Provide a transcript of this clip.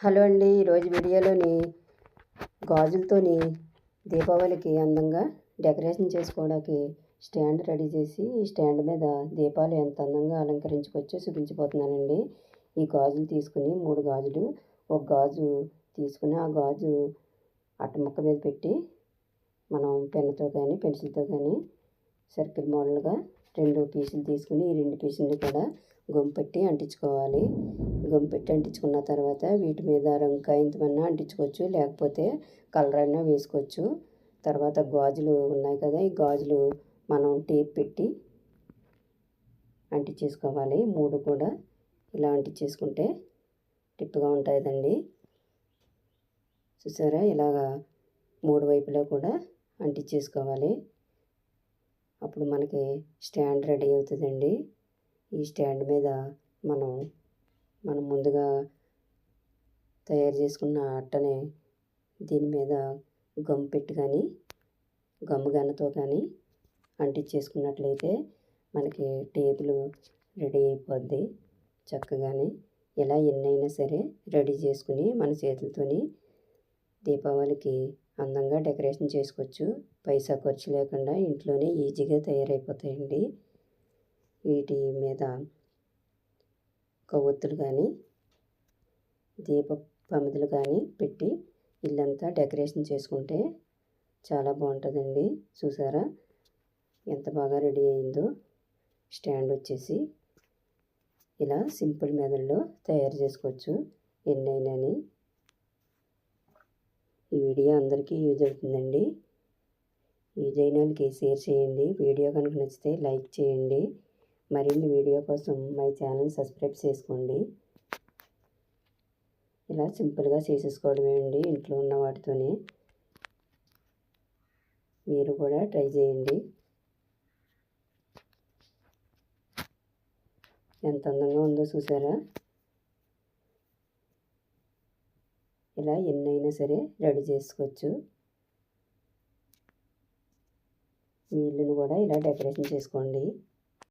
Hello అండి ఈరోజు వీడియోలోని గాజులతోని దీపావళికి అందంగా డెకరేషన్ చేసుకోవడానికి స్టాండ్ రెడీ చేసి ఈ స్టాండ్ మీద దీపాలు ఎంత అందంగా అలంకరించుకోవచ్చో చూపించిపోతున్నానండి ఈ గాజులు తీసుకుని మూడు గాజులు ఒక గాజు తీసుకుని ఆ గాజు అట్టముక్క మీద పెట్టి మనం పెన్నుతో కానీ పెన్సిల్తో కానీ సర్కిల్ మోడల్గా రెండు పీసులు తీసుకుని ఈ రెండు పీసులు కూడా గమ్ పెట్టి అంటించుకోవాలి. గమ్ పెట్టి అంటించుకున్న తర్వాత వీటి మీద రంగు ఇంతమన్నా అంటించుకోవచ్చు లేకపోతే కలర్ అయినా వేసుకోవచ్చు. తర్వాత గాజులు ఉన్నాయి కదా ఈ గాజులు మనం టేప్ పెట్టి అంటించేసుకోవాలి. మూడు కూడా ఇలా అంటించేసుకుంటే టిప్గా ఉంటుందండి. చూసారా? ఇలాగా మూడు వైపులా కూడా అంటించేసుకోవాలి. అప్పుడు మనకి స్టాండ్ రెడీ అవుతుందండి. ఈ స్టాండ్ మీద మనం మనం ముందుగా తయారు చేసుకున్న అట్టనే దీని మీద గమ్ పెట్టి కానీ గమ్ము గన్నతో కానీ అంటించేసుకున్నట్లయితే మనకి టేబుల్ రెడీ అయిపోద్ది. చక్కగానే ఇలా ఎన్నైనా సరే రెడీ చేసుకుని మన చేతులతోని దీపావళికి అందంగా డెకరేషన్ చేసుకోవచ్చు. పైసా ఖర్చు లేకుండా ఇంట్లోనే ఈజీగా తయారైపోతాయండి. వీటి మీద కొవ్వొత్తులు కానీ దీప పమిదలు కానీ పెట్టి ఇల్లంతా డెకరేషన్ చేసుకుంటే చాలా బాగుంటుందండి. చూసారా? ఎంత బాగా రెడీ అయిందో. స్టాండ్ వచ్చేసి ఇలా సింపుల్ మెథడ్లో తయారు చేసుకోవచ్చు. ఎన్నైనాని. ఈ వీడియో అందరికీ యూజ్ అవుతుందండి. యూజ్ అయిన వాళ్ళకి షేర్ చేయండి. వీడియో కనుక నచ్చితే లైక్ చేయండి. మరిన్ని వీడియో కోసం మై ఛానల్ సబ్స్క్రైబ్ చేసుకోండి. ఇలా సింపుల్గా చేసేసుకోవడమే అండి ఇంట్లో ఉన్న వాటితోనే. మీరు కూడా ట్రై చేయండి. ఎంత అందంగా ఉందో చూసారా? ఇలా ఎన్నైనా సరే రెడీ చేసుకోవచ్చు. మీ ఇల్లును కూడా ఇలా డెకరేషన్ చేసుకోండి.